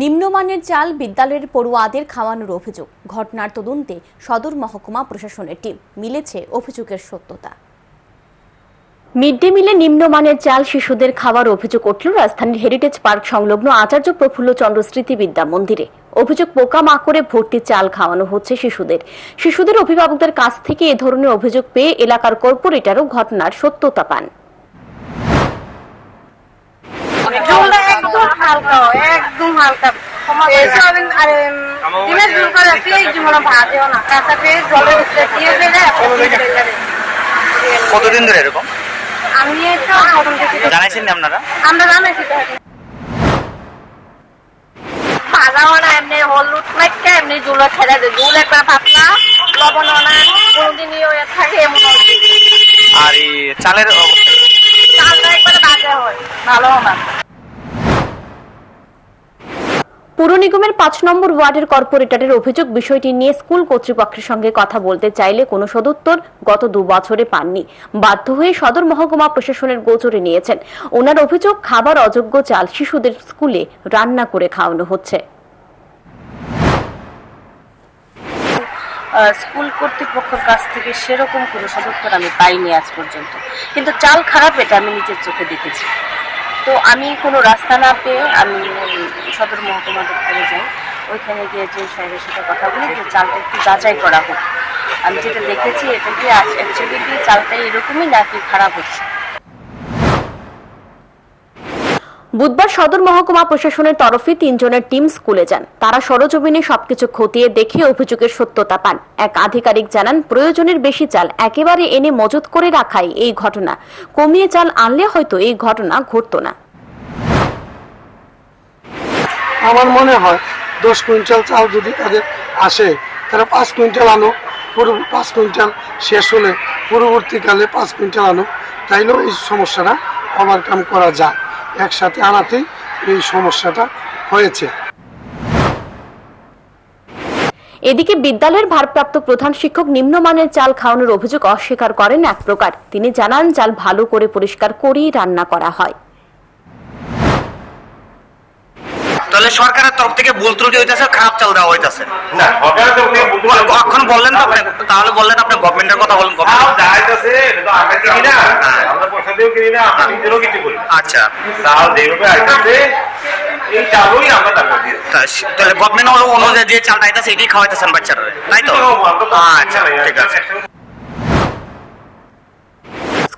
নিম্নমানের চাল বিদ্যালয়ের পড়ুয়াদের খাওয়ানোর অভিযোগ। ঘটনার তদন্তে সদর মহকুমা প্রশাসনের টিম মিলেছে অভিযোগের সত্যতা। মিড ডে মিলে নিম্নমানের চাল শিশুদের খাওয়ার অভিযোগ উঠল রাজধানীর হেরিটেজ পার্ক সংলগ্ন আচার্য প্রফুল্ল চন্দ্র স্মৃতি বিদ্যা মন্দিরে। অভিযোগ পোকা পোকামাকড়ে ভর্তি চাল খাওয়ানো হচ্ছে শিশুদের। শিশুদের অভিভাবকদের কাছ থেকে এ ধরনের অভিযোগ পেয়ে এলাকার কর্পোরেটরও ঘটনার সত্যতা পান জলটা একদম হালকা হয়, একদম হালকা ডিমের ঝোল করে ভাজেও না কাঁচা দিয়ে দিলে। কতদিন ধরে এরকম আমি তো জানাইছেন আপনারা? আমরা জানাইছি ভাজাও না এমনি হলুদ মাইকে এমনি জুলো ছেড়ে দেয় জুল একটা পাতলা লবণ না কোনোদিন ইয়ে থাকে এমন আর এই চালের অবস্থা চালটা একবারে বাজে হয়। ভালো না পুর নিগমের পাঁচ নম্বর ওয়ার্ডের কর্পোরেটরের অভিযোগ বিষয়টি নিয়ে স্কুল কর্তৃপক্ষের সঙ্গে কথা বলতে চাইলে কোনো সদুত্তর গত দু বছরে পাননি। বাধ্য হয়ে সদর মহকুমা প্রশাসনের গোচরে নিয়েছেন। ওনার অভিযোগ, খাবার অযোগ্য চাল শিশুদের স্কুলে রান্না করে খাওয়ানো হচ্ছে। স্কুল কর্তৃপক্ষের কাছ থেকে সেরকম কোনো সদুত্তর আমি পাইনি আজ পর্যন্ত। কিন্তু চাল খারাপ এটা আমি নিজের চোখে দেখেছি। তো আমি কোনো রাস্তা না পেয়ে আমি সদর মহকুমা দপ্তরে যাই। ওইখানে গিয়ে যে সাহেবের সাথে কথা বলি যে চালটা একটু যাচাই করা হোক। আমি যেটা দেখেছি, এটা কি অ্যাকচুয়ালি কি চালটা এরকমই নাকি খারাপ হচ্ছে? বুধবার সদর মহকুমা প্রশাসনের তরফে তিনজনের টিম স্কুলে যান। তারা সরজমিনে সবকিছু খতিয়ে দেখে অভিযোগের সত্যতা পান। এক আধিকারিক জানান, প্রয়োজনের বেশি চাল একেবারে এনে মজুত করে রাখাই এই ঘটনা। কমিয়ে চাল আনলে হয়তো এই ঘটনা ঘটতো না। আমার মনে হয় দশ কুইন্টাল চাল যদি তাদের আসে, তারা পাঁচ কুইন্টাল আনো পাঁচ কুইন্টাল শেষ হলে পরবর্তীকালে পাঁচ কুইন্টাল আনো তাইলেও এই সমস্যাটা ওভারকাম করা যায়। একসাথে আনাতেই এই সমস্যাটা হয়েছে। এদিকে বিদ্যালয়ের ভারপ্রাপ্ত প্রধান শিক্ষক নিম্নমানের চাল খাওয়ানোর অভিযোগ অস্বীকার করেন এক প্রকার। তিনি জানান, চাল ভালো করে পরিষ্কার করেই রান্না করা হয়। তাহলে সরকারের তরফ থেকে ভুল ত্রুটি হইতেছে খারাপ চাল দেওয়া হইতেছে। এখন বললেন তো আপনি? তাহলে বললেন আপনি গভর্নমেন্টের কথা বলেন এটা না। আচ্ছা। তাহলে গভর্নমেন্ট অনুযায়ী যে চালটা আইতেছে এটাই খাওয়াইতেছেন বাচ্চারা তাই তো? আচ্ছা ঠিক আছে।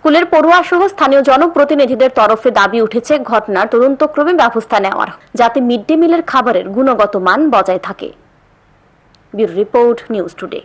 স্কুলের পড়ুয়া সহ স্থানীয় জনপ্রতিনিধিদের তরফে দাবি উঠেছে, ঘটনার তদন্তক্রমে ব্যবস্থা নেওয়ার। যাতে মিড ডে মিলের খাবারের গুণগত মান বজায় থাকে। Report, news today.